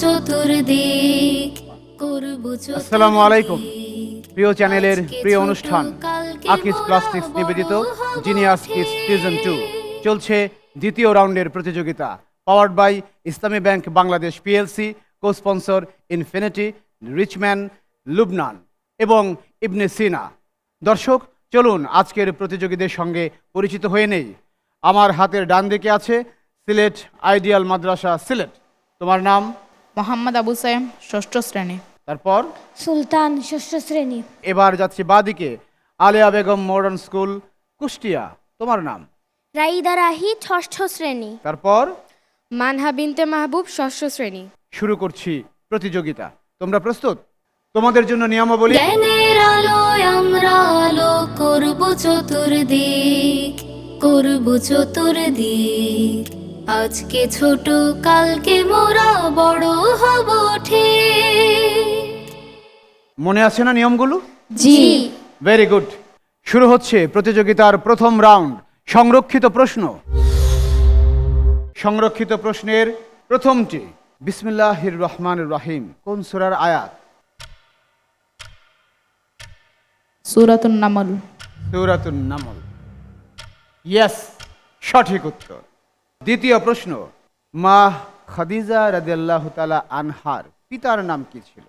চতুর্দিক আসসালামু আলাইকুম। প্রিয় চ্যানেলের প্রিয় অনুষ্ঠান আকিস প্লাস্টিক্স নিবেদিত জিনিয়াস কিস সিজন টু চলছে দ্বিতীয় রাউন্ডের প্রতিযোগিতা powered by Islami bank Bangladesh PLC co sponsor infinity Richman Lubnan এবং ইবনে সিনা দর্শক চলুন আজকের প্রতিযোগীদের সঙ্গে পরিচিত হয়ে নেই। আমার হাতের ডান দিকে আছে সিলেট আইডিয়াল মাদ্রাসা সিলেট। তোমার নাম? মোহাম্মদ আবু সাইম ষষ্ঠ শ্রেণি। তারপর সুলতান ষষ্ঠ শ্রেণি। এবার যাচ্ছি বাদিকে আলিয়া বেগম মডার্ন স্কুল কুষ্টিয়া। তোমার নাম? রাইদা রাহি ষষ্ঠ শ্রেণি। তারপর? মানহা বিনতে মাহবুব ষষ্ঠ শ্রেণি। শুরু করছি প্রতিযোগিতা। তোমরা প্রস্তুত? তোমাদের জন্য নিয়মাবলী? জ্ঞানের আলোয় আমরা আলো করব চতুর্দিক করব চতুর্দিক। আজকে ছোট কালকে মোরা বড় হব ঠিক। মনে আছে না নিয়মগুলো? জি। ভেরি গুড শুরু হচ্ছে প্রতিযোগিতার প্রথম রাউন্ড। সংরক্ষিত প্রশ্ন। সংরক্ষিত প্রশ্নের প্রথমটি বিসমিল্লাহির রহমান রাহিম কোন সুরার আয়াত? সুরাতুন নামল। সৌরাতুন নামল। ইয়েস সঠিক উত্তর। দ্বিতীয় প্রশ্ন মা খাদিজা রাদিয়াল্লাহ তালা আনহার পিতার নাম কি ছিল?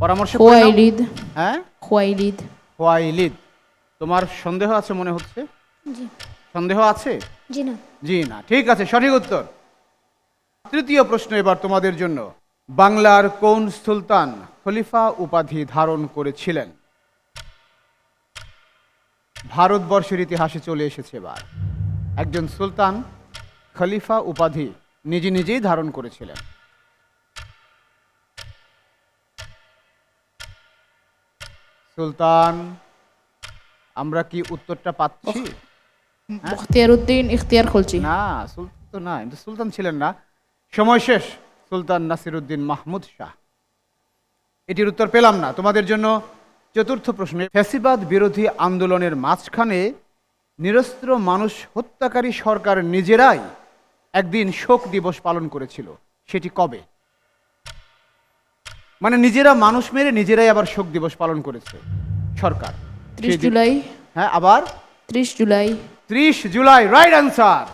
পরামর্শ খোয়াইলিদ। হ্যাঁ? খোয়াইলিদ। হোয়াইলিদ তোমার সন্দেহ আছে মনে হচ্ছে? জি। সন্দেহ আছে? জি না। জি না। ঠিক আছে সঠিক উত্তর। তৃতীয় প্রশ্ন এবার তোমাদের জন্য। বাংলার কোন সুলতান খলিফা উপাধি ধারণ করেছিলেন? ভারতবর্ষের ইতিহাসে চলে এসেছে এবার। একজন সুলতান খলিফা উপাধি নিজে নিজেই ধারণ করেছিলেন। সুলতান আমরা কি উত্তরটা পাচ্ছি? বখতিয়ার ইখতিয়ার খুলছি। না সুলতান তো না কিন্তু সুলতান ছিলেন না। সময় শেষ সুলতান নাসিরুদ্দিন মাহমুদ শাহ। এটির উত্তর পেলাম না। তোমাদের জন্য চতুর্থ প্রশ্নে ফ্যাসিবাদ বিরোধী আন্দোলনের মাঝখানে নিরস্ত্র মানুষ হত্যাকারী সরকার নিজেরাই একদিন শোক দিবস পালন করেছিল। সেটি কবে? মানে নিজেরা মানুষ মেরে নিজেরাই আবার শোক দিবস পালন করেছে সরকার। ত্রিশ জুলাই। হ্যাঁ আবার? ত্রিশ জুলাই। ত্রিশ জুলাই রাইট অ্যান্সার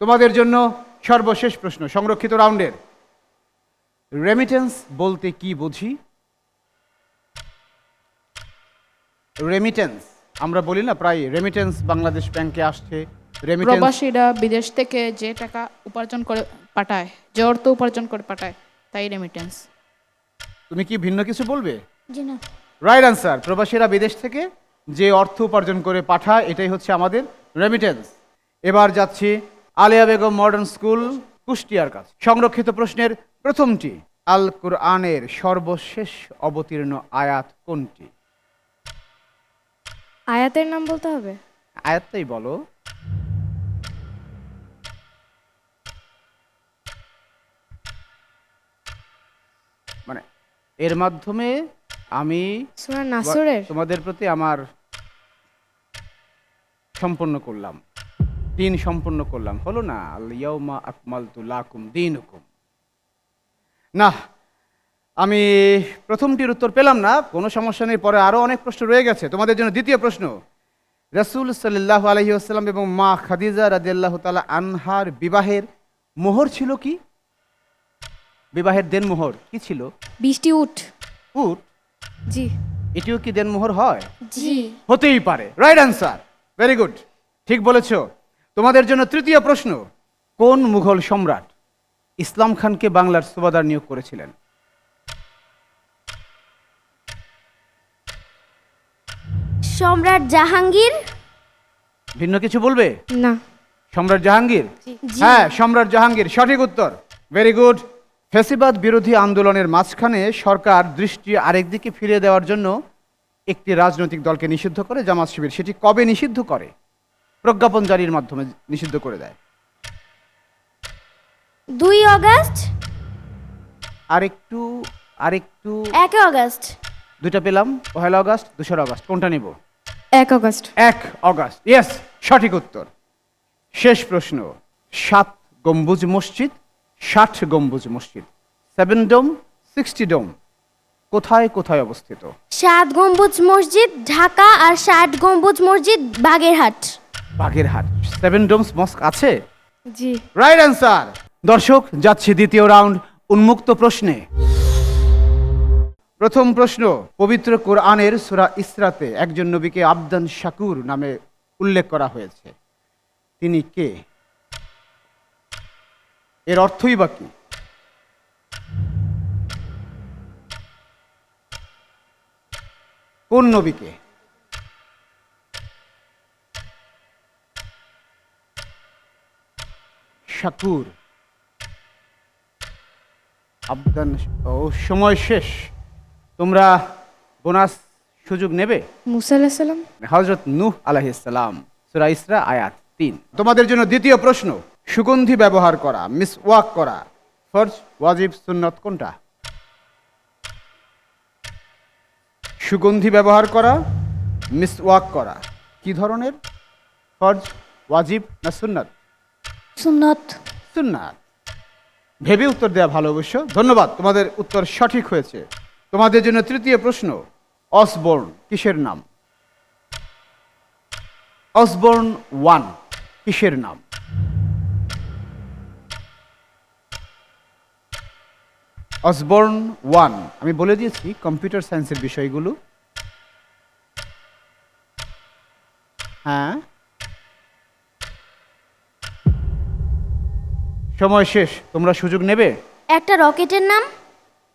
তোমাদের জন্য সর্বশেষ প্রশ্ন সংরক্ষিত রাউন্ডের। রেমিটেন্স বলতে কি বুঝি? রেমিটেন্স আমরা বলি না প্রায় রেমিটেন্স বাংলাদেশ ব্যাংকে আসছে। প্রবাসীরা বিদেশ থেকে যে টাকা উপার্জন করে পাঠায় যে অর্থ উপার্জন করে পাঠায় তাই রেমিটেন্স তুমি কি ভিন্ন কিছু বলবে? জি না। রাইট অ্যান্সার প্রবাসীরা বিদেশ থেকে যে অর্থ উপার্জন করে পাঠায় এটাই হচ্ছে আমাদের রেমিটেন্স এবার যাচ্ছি আলিয়া বেগম মডার্ন স্কুল কুষ্টিয়ার কাছে। সংরক্ষিত প্রশ্নের প্রথমটি আল কুরআনের সর্বশেষ অবতীর্ণ আয়াত কোনটি? আয়াতের নাম বলতে হবে? আয়াতটাই বলো। মানে এর মাধ্যমে আমি সুরা নাসরের? তোমাদের প্রতি আমার সম্পন্ন করলাম। দিন সম্পন্ন করলাম। হলো না আল ইয়াউমা আকমালতু লাকুম দিনুকুম। না আমি প্রথমটির উত্তর পেলাম না কোনো সমস্যা নেই পরে আরও অনেক প্রশ্ন রয়ে গেছে। তোমাদের জন্য দ্বিতীয় প্রশ্ন রসুল সাল্লাহ আলহি আসসালাম এবং মা খাদিজা রাজিয়াল্লাহ তালা আনহার বিবাহের মোহর ছিল কি? বিবাহের দেন মোহর কি ছিল? বৃষ্টি উঠ উট? জি। এটিও কি দেন মোহর হয়? জি। হতেই পারে। রাইট অ্যান্সার ভেরি গুড ঠিক বলেছ। তোমাদের জন্য তৃতীয় প্রশ্ন কোন মুঘল সম্রাট ইসলাম খানকে বাংলার সুবাদার নিয়োগ করেছিলেন? সম্রাট জাহাঙ্গীর? ভিন্ন কিছু বলবে? না। সম্রাট জাহাঙ্গীর? হ্যাঁ সম্রাট জাহাঙ্গীর সঠিক উত্তর। ভেরি গুড ফেসিবাদ বিরোধী আন্দোলনের মাঝখানে সরকার দৃষ্টি আরেক দিকে ফিরিয়ে দেওয়ার জন্য একটি রাজনৈতিক দলকে নিষিদ্ধ করে জামাত শিবির সেটি কবে নিষিদ্ধ করে? প্রজ্ঞাপন জারির মাধ্যমে নিষিদ্ধ করে দেয়। দুই অগস্ট? আরেকটু আরেকটু। এক অগস্ট। দুইটা পেলাম। পহেলা অগস্ট দোসরা অগস্ট। কোনটা নিব? এক অগস্ট। এক অগস্ট। ইয়েস সঠিক উত্তর। শেষ প্রশ্ন। সাত গম্বুজ মসজিদ ষাট গম্বুজ মসজিদ। Seven dome sixty dome. কোথায় কোথায় অবস্থিত? সাত গম্বুজ মসজিদ ঢাকা আর Shat Gombuj Masjid Bagerhat. Bagerhat. Seven domes mosque আছে? জি। রাইট অ্যান্সার দর্শক যাচ্ছি দ্বিতীয় রাউন্ড। উন্মুক্ত প্রশ্নে। প্রথম প্রশ্ন, পবিত্র কোরআনের সূরা ইসরাতে একজন নবীকে আবদান শাকুর নামে উল্লেখ করা হয়েছে। তিনি কে? এর অর্থই বা কি? কোন নবীকে? শাকুর। আবদান, ও সময় শেষ। তোমরা বোনাস সুযোগ নেবে? মুসা হজরত নূহ আলাইসালাম সুরা ইসরা আয়াত তিন। তোমাদের জন্য দ্বিতীয় প্রশ্ন সুগন্ধি ব্যবহার করা মিস ওয়াক করা ফরজ ওয়াজিব সুন্নত কোনটা? সুগন্ধি ব্যবহার করা মিস ওয়াক করা কি ধরনের? ফরজ ওয়াজিব না সুন্নত? সুন্নত। সুন্নাত। ভেবে উত্তর দেওয়া ভালো অবশ্য। ধন্যবাদ তোমাদের উত্তর সঠিক হয়েছে। তোমাদের জন্য তৃতীয় প্রশ্ন অসবর্ন কিসের নাম? অসবর্ন ওয়ান কিসের নাম? অসবর্ন ওয়ান আমি বলে দিয়েছি কম্পিউটার সায়েন্সের বিষয়গুলো। হ্যাঁ? সময় শেষ তোমরা সুযোগ নেবে? একটা রকেটের নাম?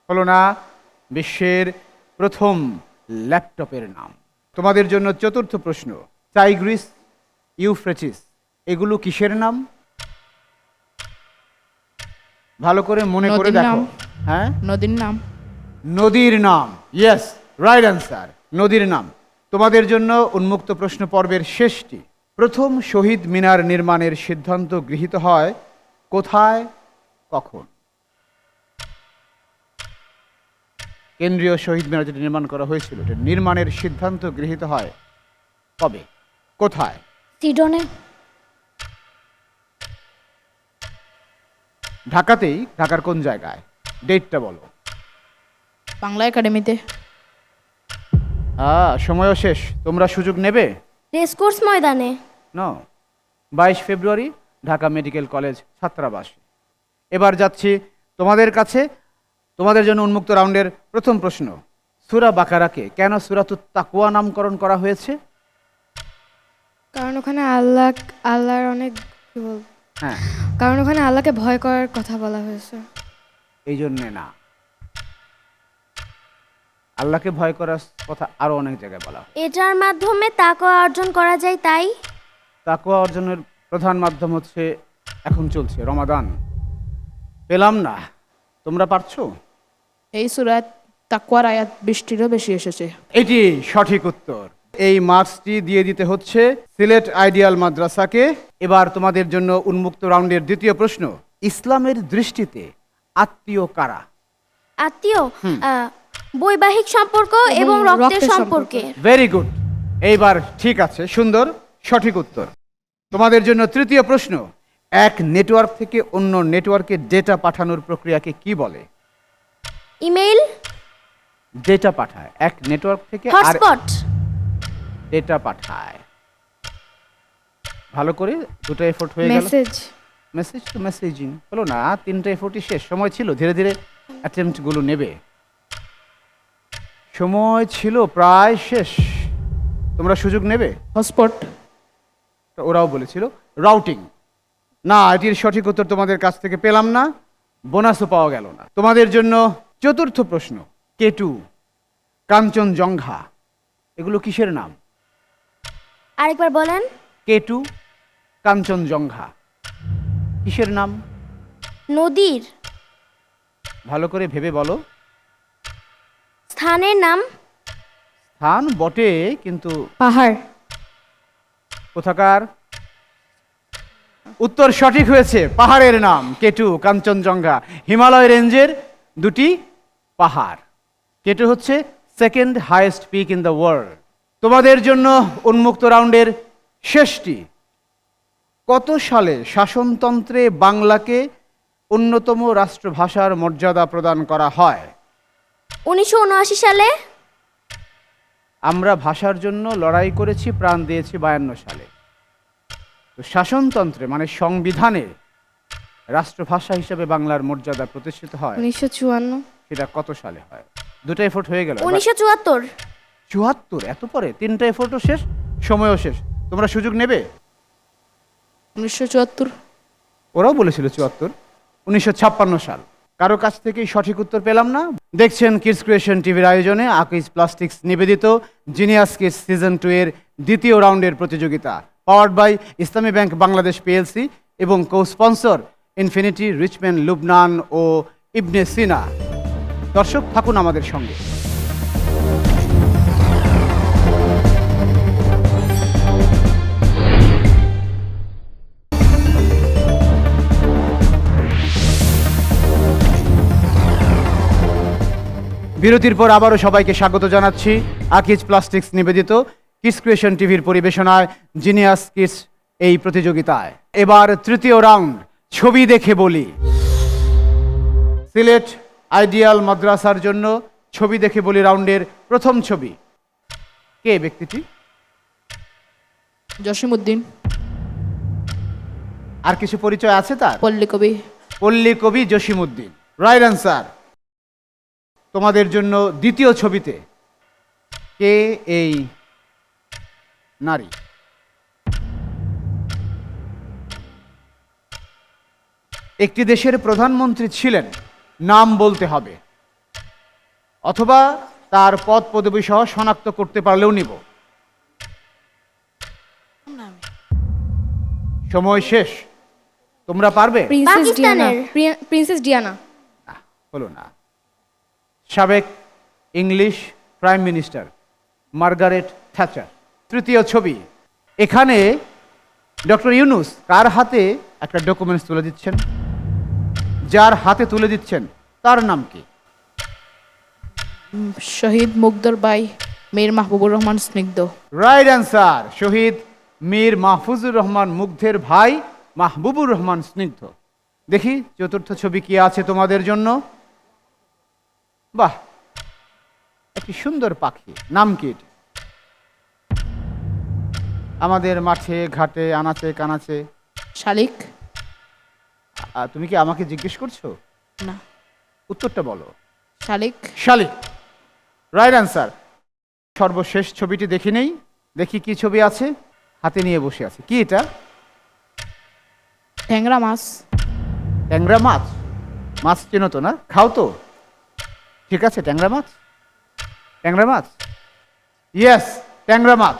হলো না। বিশ্বের প্রথম ল্যাপটপের নাম। তোমাদের জন্য চতুর্থ প্রশ্ন টাইগ্রিস ইউফ্রেচিস এগুলো কিসের নাম? ভালো করে মনে করে দেখো। হ্যাঁ? নদীর নাম। নদীর নাম। ইয়েস রাইট অ্যান্সার নদীর নাম। তোমাদের জন্য উন্মুক্ত প্রশ্ন পর্বের শেষটি। প্রথম শহীদ মিনার নির্মাণের সিদ্ধান্ত গৃহীত হয় কোথায়? কখন? কেন্দ্রীয় শহীদ মিনার যেটা নির্মাণ করা হয়েছিল। এটা নির্মাণের সিদ্ধান্ত গৃহীত হয় কবে? কোথায়? সিডনে। ঢাকাতেই? ঢাকার কোন জায়গায়? ডেটটা বলো। বাংলা একাডেমিতে। হ্যাঁ সময়ও শেষ। তোমরা সুযোগ নেবে? রেসকোর্স ময়দানে। ন বাইশ ফেব্রুয়ারি ঢাকা মেডিকেল কলেজ ছাত্রাবাস। এবার যাচ্ছি তোমাদের কাছে তোমাদের জন্য উন্মুক্ত রাউন্ডের প্রথম প্রশ্ন সুরা বাকারাকে কেন সুরাতুত তাকুয়া নামকরণ করা হয়েছে? কারণ ওখানে আল্লাহ আল্লাহর অনেক কি বল হ্যাঁ। কারণ ওখানে আল্লাহকে ভয় করার কথা বলা হয়েছে। এই জন্যে না। আল্লাহকে ভয় করার কথা আরও অনেক জায়গায় বলা হয় এটার মাধ্যমে তাকওয়া অর্জন করা যায় তাই? তাকুয়া অর্জনের প্রধান মাধ্যম হচ্ছে এখন চলছে রমাদান। পেলাম না। তোমরা পারছ? এই সুরাত তাকুয়ার আয়াত বৃষ্টিরও বেশি এসেছে। এটি সঠিক উত্তর। এই মার্কসটি দিয়ে দিতে হচ্ছে সিলেট আইডিয়াল মাদ্রাসাকে। এবার তোমাদের জন্য উন্মুক্ত রাউন্ডের দ্বিতীয় প্রশ্ন ইসলামের দৃষ্টিতে আত্মীয় কারা? আত্মীয়? বৈবাহিক সম্পর্ক এবং রক্তের রক্তের সম্পর্কে। ভেরি গুড এইবার ঠিক আছে সুন্দর সঠিক উত্তর। তোমাদের জন্য তৃতীয় প্রশ্ন এক নেটওয়ার্ক থেকে অন্য নেটওয়ার্কে ডেটা পাঠানোর প্রক্রিয়াকে কি বলে? ইমেইল ডেটা পাঠায়। এক নেটওয়ার্ক থেকে হটস্পট ডেটা পাঠায়। ভালো করে দুটো এফোর্ট হয়ে গেল। মেসেজ মেসেজ টু মেসেজিং হলো না তিনটা এফোর্টই শেষ। সময় ছিল ধীরে ধীরে অ্যাটেম্পটগুলো নেবে। সময় ছিল প্রায় শেষ। তোমরা সুযোগ নেবে? হটস্পট তো ওরাও বলেছিল। রাউটিং না এটির সঠিক উত্তর তোমাদের কাছ থেকে পেলাম না। বোনাসও পাওয়া গেল না। তোমাদের জন্য চতুর্থ প্রশ্ন কেটু কাঞ্চনজঙ্ঘা এগুলো কিসের নাম? আরেকবার বলেন। কেটু কাঞ্চনজঙ্ঘা কিসের নাম? নদীর। ভালো করে ভেবে বলো। স্থানের নাম? স্থান বটে কিন্তু পাহাড়। কোথাকার? উত্তর সঠিক হয়েছে পাহাড়ের নাম কেটু কাঞ্চনজঙ্ঘা হিমালয় রেঞ্জের দুটি পাহাড় কেটু হচ্ছে second highest peak in the world তোমাদের জন্য উন্মুক্ত রাউন্ডের শেষটি কত সালে শাসনতন্ত্রে বাংলাকে অন্যতম রাষ্ট্রভাষার মর্যাদা প্রদান করা হয়? উনিশশো উনআশি সালে। আমরা ভাষার জন্য লড়াই করেছি প্রাণ দিয়েছি বায়ান্ন সালে। তো শাসনতন্ত্রে মানে সংবিধানে রাষ্ট্রভাষা হিসেবে বাংলার মর্যাদা প্রতিষ্ঠিত হয়। উনিশশো চুয়ান্ন। সেটা কত সালে হয়? দুটো এফোর্ট হয়ে গেল। উনিশশো চুয়াত্তর। চুয়াত্তর এত পরে? তিনটা এফোর্টও শেষ সময়ও শেষ। তোমরা সুযোগ নেবে? উনিশশো চুয়াত্তর। ওরাও বলেছিল চুয়াত্তর। উনিশশো ছাপ্পান্ন সাল। কারও কাছ থেকেই সঠিক উত্তর পেলাম না। দেখছেন কিডস ক্রিয়েশন টিভির আয়োজনে আকিজ প্লাস্টিক্স নিবেদিত জিনিয়াস কিডস সিজন টু এর দ্বিতীয় রাউন্ডের প্রতিযোগিতা powered by Islami bank Bangladesh PLC এবং co sponsor Infinity Richman Lubnan ও ইবনে সিনা দর্শক থাকুন আমাদের সঙ্গে। বিরতির পর আবারও সবাইকে স্বাগত জানাচ্ছি। আকিজ প্লাস্টিক্স নিবেদিত কিস ক্রিয়েশন টিভির পরিবেশনায় জিনিয়াস কিস এই প্রতিযোগিতায়। এবার তৃতীয় রাউন্ড, ছবি দেখে বলি। সিলেট আইডিয়াল মাদ্রাসার জন্য ছবি দেখে বলি রাউন্ডের প্রথম ছবি। কে ব্যক্তিটি? জসিমউদ্দিন। আর কিছু পরিচয় আছে তার? পল্লী কবি পল্লী কবি জসিমউদ্দিন। রাইট অ্যান্সার তোমাদের জন্য দ্বিতীয় ছবিতে কে এই নারী? একটি দেশের প্রধানমন্ত্রী ছিলেন। নাম বলতে হবে। অথবা তার পদ পদবী সহ শনাক্ত করতে পারলেও নিব। সময় শেষ। তোমরা পারবে? Princess Diana. Princess Diana. হলো না। সাবেক English prime minister Margaret Thatcher. তৃতীয় ছবি। এখানে ডক্টর ইউনুস কার হাতে একটা ডকুমেন্টস তুলে দিচ্ছেন? যার হাতে তুলে দিচ্ছেন তার নাম কি? শহীদ মুগ্ধর বাই মীর মাহবুবুর রহমান স্নিগ্ধ। রাইট অ্যান্সার শহীদ মীর মাহফুজুর রহমান মুগ্ধের ভাই মাহবুবুর রহমান স্নিগ্ধ। দেখি চতুর্থ ছবি কি আছে তোমাদের জন্য? বাহ একটি সুন্দর পাখি। নাম কি আমাদের মাঠে ঘাটে আনাচে কানাচে। শালিক। তুমি কি আমাকে জিজ্ঞেস করছ? না। উত্তরটা বলো। শালিক। শালিক। রাইট অ্যান্সার সর্বশেষ ছবিটি দেখি নেই। দেখি কি ছবি আছে। হাতে নিয়ে বসে আছে। কি এটা? ট্যাংরা মাছ। ট্যাংরা মাছ? মাছ চেনো তো না? খাও তো। ঠিক আছে ট্যাংরা মাছ? ট্যাংরা মাছ? ইয়েস ট্যাংরা মাছ।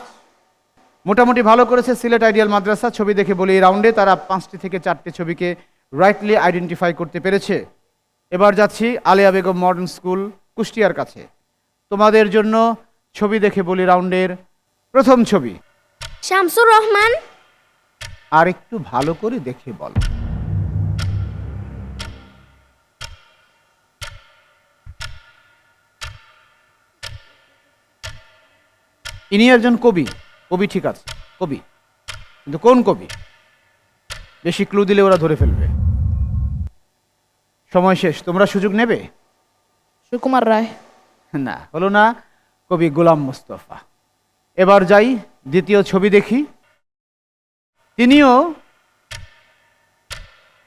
মোটামুটি ভালো করেছে সিলেট আইডিয়াল মাদ্রাসা। ছবি দেখে বলি এই রাউন্ডে তারা পাঁচটি থেকে চারটি ছবিকে রাইটলি আইডেন্টিফাই করতে পেরেছে। এবার যাচ্ছি আলিয়া বেগম মডার্ন স্কুল কুষ্টিয়ার কাছে। তোমাদের জন্য ছবি দেখে বলি রাউন্ডের প্রথম ছবি। শামসুর রহমান। আর একটু ভালো করে দেখে বলো। ইনি একজন কবি। কবি ঠিক আছে কবি। কিন্তু কোন কবি? বেশি ক্লু দিলে ওরা ধরে ফেলবে। সময় শেষ তোমরা সুযোগ নেবে? সুকুমার রায়। না। হলো না কবি গোলাম মুস্তফা। এবার যাই দ্বিতীয় ছবি দেখি। তিনিও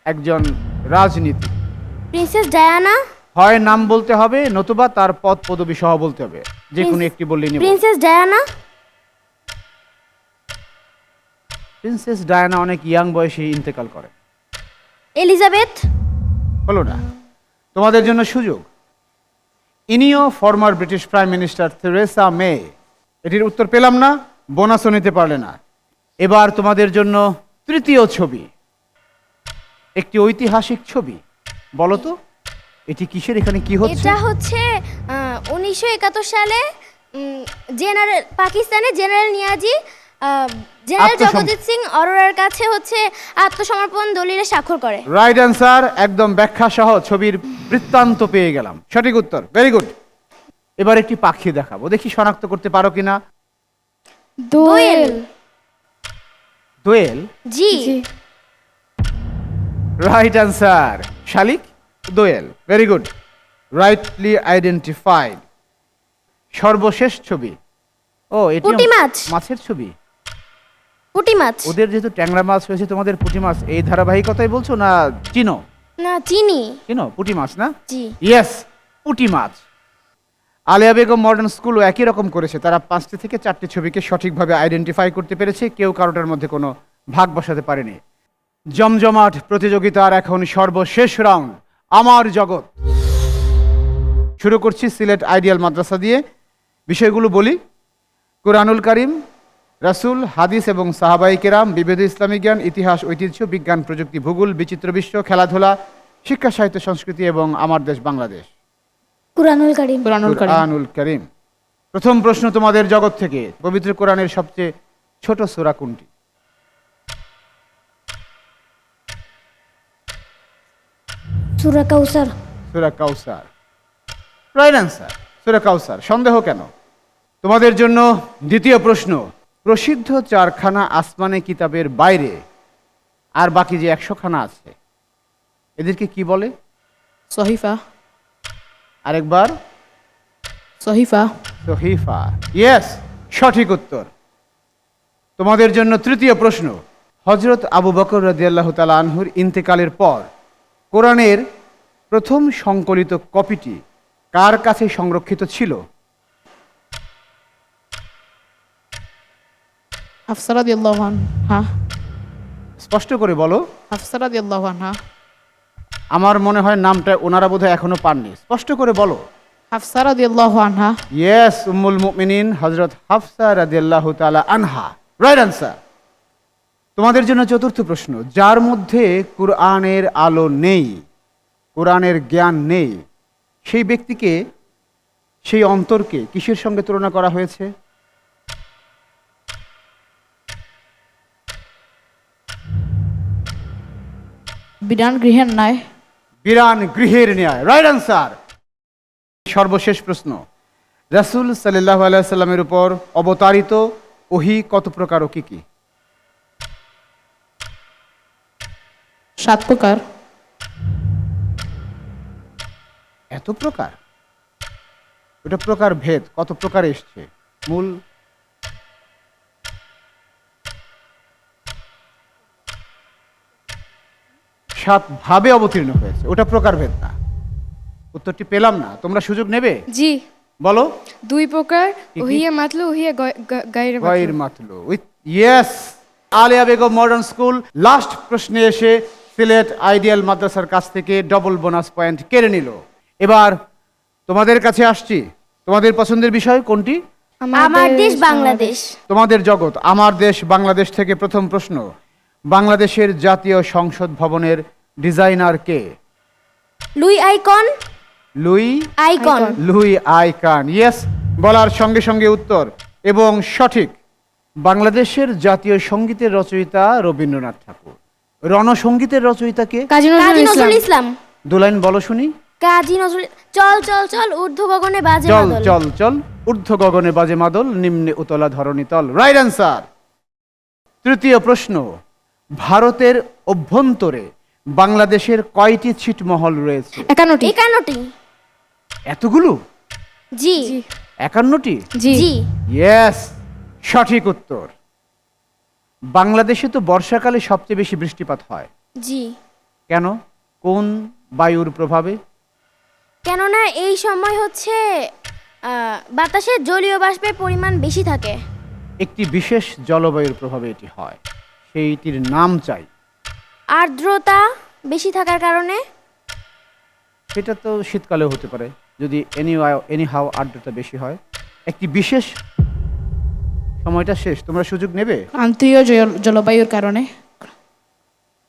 একজন রাজনীতি। Princess Diana? হয় নাম বলতে হবে নতুবা তার পদ পদবী সহ বলতে হবে। যে কোনো একটি বললেই নেব। Princess Diana? প্রিন্সেস ডায়ানা অনেক ইয়াং বয়সে ইন্তেকাল করে। এলিজাবেথ? হলো না। তোমাদের জন্য সুযোগ। ইনিও former British prime minister Theresa May এটির উত্তর পেলাম না বোনাসও নিতে পারলে না। এবার তোমাদের জন্য তৃতীয় ছবি। একটি ঐতিহাসিক ছবি। বলো তো, এটি কিসের, এখানে কি হচ্ছে? এটা হচ্ছে উনিশশো একাত্তর সালে জেনারেল পাকিস্তানে জেনারেল নিয়াজি জেনারেল জগজিৎ সিং অরোরার কাছে হচ্ছে আত্মসমর্পণ দলিলে স্বাক্ষর করে। রাইট অ্যান্সার একদম ব্যাখ্যা সহ ছবির বৃত্তান্ত পেয়ে গেলাম। সঠিক উত্তর ভেরি গুড এবার একটি পাখি দেখাবো। দেখি শনাক্ত করতে পারো কিনা। দোয়েল। দোয়েল? জি। জি। রাইট অ্যান্সার শালিক? দোয়েল ভেরি গুড রাইটলি আইডেন্টিফাইড সর্বশেষ ছবি। ও এটি মাছের ছবি? পুঁটি মাছ। ওদের যেহেতু ট্যাংরা মাছ হয়েছে তোমাদের পুঁটি মাছ এই ধারাবাহিকতাই বলছো না চিনো? না চিনি। চিনো? পুঁটি মাছ না? জি। ইয়েস পুঁটি মাছ। আলিয়া বেগম মডার্ন স্কুলও একই রকম করেছে। তারা পাঁচটি থেকে চারটি ছবিকে সঠিকভাবে আইডেন্টিফাই করতে পেরেছে। কেউ কারোটার মধ্যে কোনো ভাগ বসাতে পারেনি। জমজমাট প্রতিযোগিতার এখন সর্বশেষ রাউন্ড আমার জগৎ। শুরু করছি সিলেট আইডিয়াল মাদ্রাসা দিয়ে। বিষয়গুলো বলি। কোরআনুল করিম রাসূল হাদিস এবং সাহাবাই কেরাম বিবিধ ইসলামী জ্ঞান ইতিহাস ঐতিহ্য বিজ্ঞান প্রযুক্তি ভূগোল বিচিত্র বিশ্ব খেলাধুলা শিক্ষা সাহিত্য সংস্কৃতি এবং আমার দেশ বাংলাদেশ। কুরআনুল কারীম। কোরআনুল করিম। প্রথম প্রশ্ন তোমাদের জগৎ থেকে পবিত্র কোরআনের সবচেয়ে ছোট সূরা কোনটি? সূরা কাউসার। সূরা কাউসার। রাইট অ্যান্সার সূরা কাউসার। সন্দেহ কেন? তোমাদের জন্য দ্বিতীয় প্রশ্ন প্রসিদ্ধ চারখানা আসমানে কিতাবের বাইরে আর বাকি যে একশো খানা আছে। এদেরকে কি বলে? সহিফা। আরেকবার। সহিফা। সহিফা। ইয়েস সঠিক উত্তর। তোমাদের জন্য তৃতীয় প্রশ্ন। হজরত আবু বকর রাদিয়াল্লাহ তালা আনহুর ইন্তেকালের পর কোরআনের প্রথম সংকলিত কপিটি কার কাছে সংরক্ষিত ছিল? হাফসারাদ হ্যাঁ স্পষ্ট করে বলো। হাফসারাদ হ্যাঁ আমার মনে হয় নামটা ওনারা বোধহয় এখনও পাননি। স্পষ্ট করে বলো। হাফসারাদ আনহা। ইয়েস উম্মুল মুমিনিন হজরত হাফসা রাদিয়াল্লাহু তাআলা আনহা। রাইট আনসার তোমাদের জন্য চতুর্থ প্রশ্ন যার মধ্যে কুরআনের আলো নেই কোরআনের জ্ঞান নেই সেই ব্যক্তিকে সেই অন্তরকে কিসের সঙ্গে তুলনা করা হয়েছে? বিরান গৃহের ন্যায়। বিরান গৃহের ন্যায়। রাইট আনসার সর্বশেষ প্রশ্ন। রাসুল সাল্লাহ আলাইসাল্লামের উপর অবতারিত ওহি কত প্রকার ও কি কি? সাত প্রকার। এত প্রকার? ওটা প্রকার ভেদ। কত প্রকার এসছে? মূল সাত ভাবে অবতীর্ণ হয়েছে। ওটা প্রকার ভেদ না। উত্তরটি পেলাম না। তোমরা সুযোগ নেবে? জি। বলো। দুই প্রকার? ওহিয়া মাতলু ওহিয়া গাইরে গয়ের মাতলো। With yes Alia Begum modern school last প্রশ্নে এসে সিলেট আইডিয়াল মাদ্রাসার কাছ থেকে ডবল বোনাস পয়েন্ট কেড়ে নিল। এবার তোমাদের কাছে আসছি। তোমাদের পছন্দের বিষয় কোনটি? আমার দেশ বাংলাদেশ। তোমাদের জগৎ। আমার দেশ বাংলাদেশ থেকে প্রথম প্রশ্ন। বাংলাদেশের জাতীয় সংসদ ভবনের designer K? Louis I Kahn. Louis I Kahn. Louis I Kahn. Yes বলার সঙ্গে সঙ্গে উত্তর এবং সঠিক। বাংলাদেশের জাতীয় সঙ্গীতের রচয়িতা রবীন্দ্রনাথ ঠাকুর। রণসঙ্গীতের রচয়িতাকে কাজী কাজী নজরুল ইসলাম। দুলাইন বলো শুনি। কাজী নজরুল চল চল চল ঊর্ধ্ব গগনে বাজে চল মাদল। চল চল ঊর্ধ্ব গগনে বাজে মাদল নিম্নে উতলা ধরণী তল। রাইট অ্যান্সার তৃতীয় প্রশ্ন। ভারতের অভ্যন্তরে বাংলাদেশের কয়টি ছিটমহল রয়েছে? একান্নটি। একান্নটি। এতগুলো? জি। একান্নটি? জি। জি। ইয়েস সঠিক উত্তর। বাংলাদেশে তো বর্ষাকালে সবচেয়ে বেশি বৃষ্টিপাত হয়। জি। কেন? কোন বায়ুর প্রভাবে? কেননা এই সময় হচ্ছে বাতাসে জলীয় বাষ্পের পরিমাণ বেশি থাকে। একটি বিশেষ জলবায়ুর প্রভাবে এটি হয়। সেইটির নাম চাই। আর্দ্রতা বেশি থাকার কারণে? সেটা তো শীতকালেও হতে পারে। যদি এনি এনি হাও আর্দ্রতা বেশি হয়। একটি বিশেষ সময়টা শেষ। তোমরা সুযোগ নেবে? আন্তরীয় জলবায়ুর কারণে।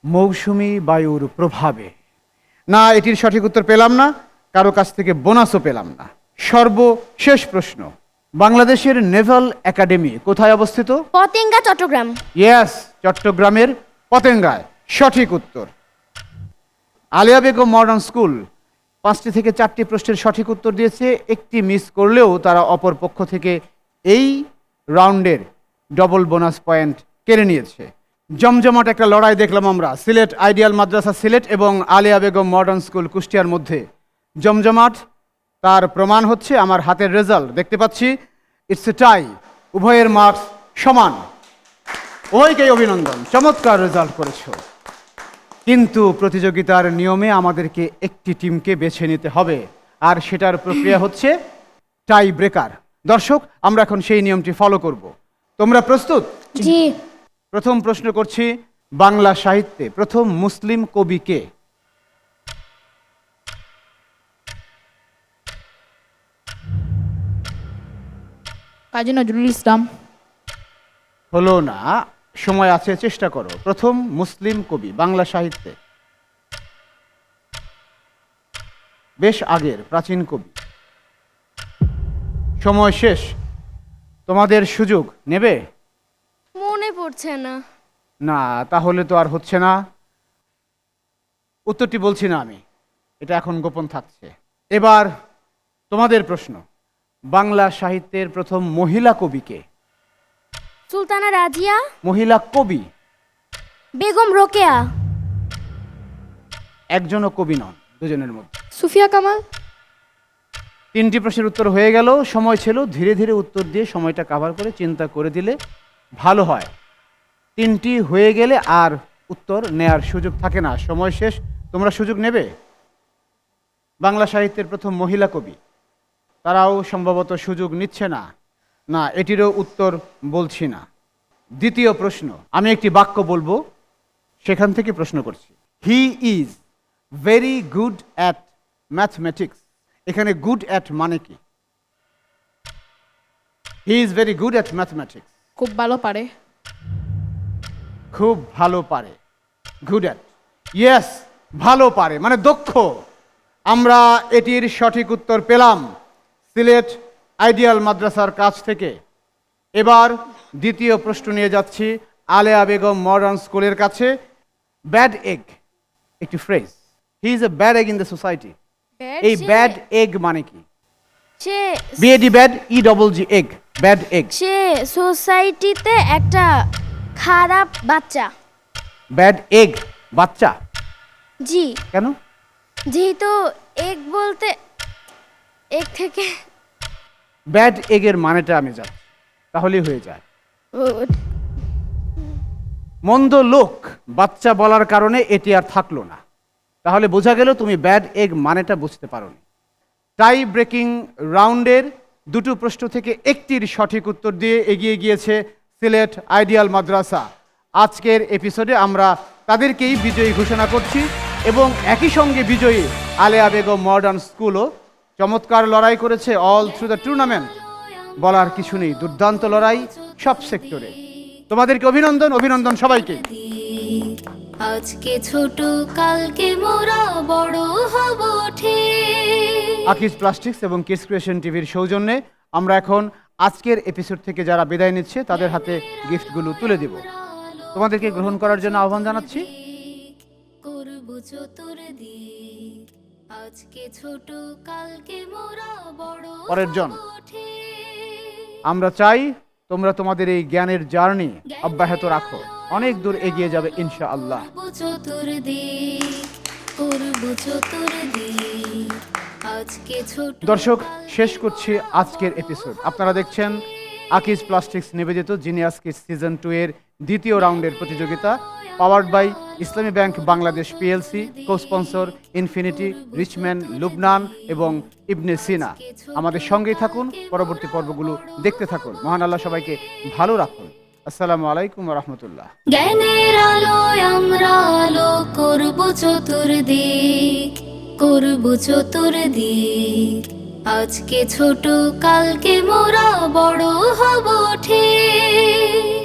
মৌসুমি বায়ুর প্রভাবে। না এটির সঠিক উত্তর পেলাম না। কারও কাছ থেকে বোনাসও পেলাম না। সর্বশেষ প্রশ্ন। বাংলাদেশের নেভাল একাডেমি কোথায় অবস্থিত? পতেঙ্গা চট্টগ্রাম। ইয়েস চট্টগ্রামের পতেঙ্গায়। সঠিক উত্তর। আলিয়া বেগম মডার্ন স্কুল পাঁচটি থেকে চারটি প্রশ্নের সঠিক উত্তর দিয়েছে। একটি মিস করলেও তারা অপর পক্ষ থেকে এই রাউন্ডের ডবল বোনাস পয়েন্ট কেড়ে নিয়েছে। জমজমাট একটা লড়াই দেখলাম আমরা। সিলেট আইডিয়াল মাদ্রাসা সিলেট এবং আলিয়া বেগম মডার্ন স্কুল কুষ্টিয়ার মধ্যে। জমজমাট তার প্রমাণ হচ্ছে আমার হাতের রেজাল্ট। দেখতে পাচ্ছি ইটস এ টাই উভয়ের মার্কস সমান। উভয়কেই অভিনন্দন চমৎকার রেজাল্ট করেছ। কিন্তু প্রতিযোগিতার নিয়মে আমাদেরকে একটি টিমকে বেছে নিতে হবে। আর সেটার প্রক্রিয়া হচ্ছে টাই ব্রেকার দর্শক আমরা এখন সেই নিয়মটি ফলো করব। তোমরা প্রস্তুত? জি। প্রথম প্রশ্ন করছি বাংলা সাহিত্যে প্রথম মুসলিম কবি কে? কাজী নজরুল ইসলাম। হলো না সময় আছে চেষ্টা করো। প্রথম মুসলিম কবি বাংলা সাহিত্যে। বেশ আগের প্রাচীন কবি। সময় শেষ। তোমাদের সুযোগ নেবে? মনে পড়ছে না। না তাহলে তো আর হচ্ছে না। উত্তরটি বলছি না আমি। এটা এখন গোপন থাকছে। এবার তোমাদের প্রশ্ন। বাংলা সাহিত্যের প্রথম মহিলা কবিকে। সুলতানা রাজিয়া। মহিলা কবি। বেগম রোকেয়া। একজনও কবি নন দুজনের মধ্যে। সুফিয়া কামাল। তিনটি প্রশ্নের উত্তর হয়ে গেল সময় ছিল ধীরে ধীরে উত্তর দিয়ে সময়টা কাভার করে চিন্তা করে দিলে ভালো হয়। তিনটি হয়ে গেলে আর উত্তর নেয়ার সুযোগ থাকে না সময় শেষ তোমরা সুযোগ নেবে? বাংলা সাহিত্যের প্রথম মহিলা কবি। তারাও সম্ভবত সুযোগ নিচ্ছে না। না এটিরও উত্তর বলছি না। দ্বিতীয় প্রশ্ন আমি একটি বাক্য বলব সেখান থেকে প্রশ্ন করছি। He is very good at mathematics এখানে গুড অ্যাট মানে কি? He is very good at mathematics খুব ভালো পারে। খুব ভালো পারে। গুড অ্যাট ইয়েস ভালো পারে মানে দক্ষ। আমরা এটির সঠিক উত্তর পেলাম। সিলেট আইডিয়াল মাদ্রাসার কাছ থেকে। এবার দ্বিতীয় প্রশ্ন নিয়ে যাচ্ছি আলেয়া বেগম মডার্ন স্কুলের কাছে। ব্যাড এগ একটি phrase he is a bad egg in the society এই ব্যাড এগ মানে কি? BAD bad E double G egg bad egg সে সোসাইটিতে একটা খারাপ বাচ্চা। ব্যাড এগ বাচ্চা। জি। কেন? যেহেতু এক বলতে এক থেকে ব্যাড এগের মানেটা আমি জানি তাহলেই হয়ে যায়। মন্দ লোক বাচ্চা বলার কারণে এটি আর থাকল না। তাহলে বোঝা গেল তুমি ব্যাড এগ মানেটা বুঝতে পারোনি। টাই ব্রেকিং রাউন্ডের দুটো প্রশ্ন থেকে একটির সঠিক উত্তর দিয়ে এগিয়ে গিয়েছে সিলেট আইডিয়াল মাদ্রাসা। আজকের এপিসোডে আমরা তাদেরকেই বিজয়ী ঘোষণা করছি এবং একই সঙ্গে বিজয়ী আলেয়া বেগম মডার্ন স্কুলও চমৎকার লড়াই করেছে অল থ্রু দ্য টুর্নামেন্ট বলার কিছু নেই দুর্দান্ত লড়াই সব সেক্টরে তোমাদেরকে অভিনন্দন অভিনন্দন সবাইকে। আজকে ছোট কালকে মোরা বড় হব আকিজ প্লাস্টিক্স এবং কিস ক্রিয়েশন টিভির সৌজন্যে আমরা এখন আজকের এপিসোড থেকে যারা বিদায় নিচ্ছে তাদের হাতে গিফটগুলো তুলে দেব। তোমাদেরকে গ্রহণ করার জন্য আহ্বান জানাচ্ছি। করব চতুর দিক আজকে ছোট কালকে মোরা বড় পরের জন। আমরা চাই তোমরা তোমাদের এই জ্ঞানের জার্নি অব্যাহত রাখো। অনেক দূর এগিয়ে যাবে ইনশা আল্লাহ দর্শক শেষ করছি আজকের এপিসোড আপনারা দেখছেন আকিজ প্লাস্টিক্স নিবেদিত জিনিয়াস কিস সিজন টু এর দ্বিতীয় রাউন্ডের প্রতিযোগিতা powered by Islami bank Bangladesh PLC co sponsor infinity Richman Lubnan এবং ইবনে সিনা আমাদের সঙ্গেই থাকুন, পরবর্তী পর্বগুলো দেখতে থাকুন। মহান আল্লাহ সবাইকে ভালো রাখুন। আসসালামু আলাইকুম রহমতুল্লাহ। জ্ঞানের আলোয় আমরা আলো করব চতুর্দিক করব চতুর্দিক। আজকে ছোট, কালকে মোরা বড় হব ঠিক।